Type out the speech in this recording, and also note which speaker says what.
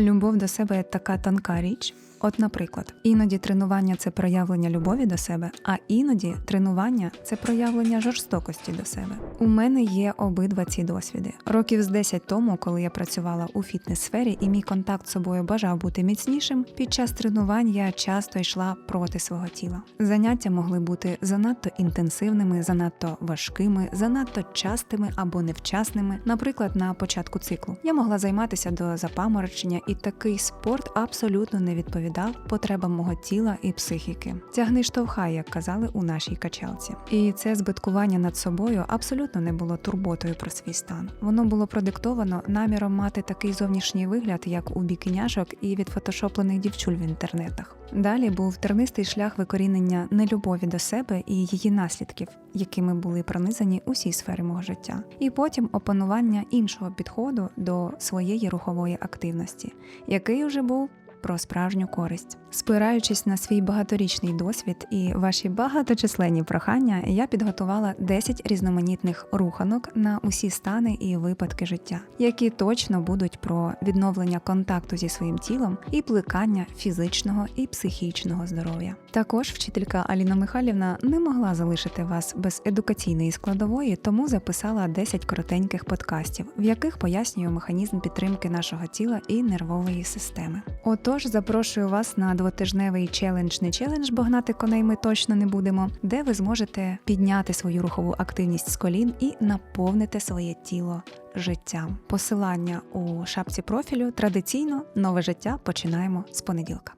Speaker 1: Любов до себе така тонка річ. От, наприклад, іноді тренування це проявлення любові до себе, а іноді тренування це проявлення жорстокості до себе. У мене є обидва ці досвіди. Років з 10 тому, коли я працювала у фітнес-сфері і мій контакт з собою бажав бути міцнішим, під час тренувань я часто йшла проти свого тіла. Заняття могли бути занадто інтенсивними, занадто важкими, занадто частими або невчасними. Наприклад, на початку циклу я могла займатися до запаморочення, і такий спорт абсолютно не відповідав потребам мого тіла і психіки. Тягни штовхай, як казали у нашій качалці. І це збиткування над собою абсолютно не було турботою про свій стан. Воно було продиктовано наміром мати такий зовнішній вигляд, як у бікіняшок і відфотошоплених дівчуль в інтернетах. Далі був тернистий шлях викорінення нелюбові до себе і її наслідків, якими були пронизані усі сфери мого життя, і потім опанування іншого підходу до своєї рухової активності, який уже був про справжню користь. Спираючись на свій багаторічний досвід і ваші багаточисленні прохання, я підготувала 10 різноманітних руханок на усі стани і випадки життя, які точно будуть про відновлення контакту зі своїм тілом і плекання фізичного і психічного здоров'я. Також вчителька Аліна Михайлівна не могла залишити вас без едукаційної складової, тому записала 10 коротеньких подкастів, в яких пояснюю механізм підтримки нашого тіла і нервової системи. Отож, запрошую вас на двотижневий челендж не челендж, бо гнати коней ми точно не будемо, де ви зможете підняти свою рухову активність з колін і наповнити своє тіло життям. Посилання у шапці профілю традиційно нове життя починаємо з понеділка.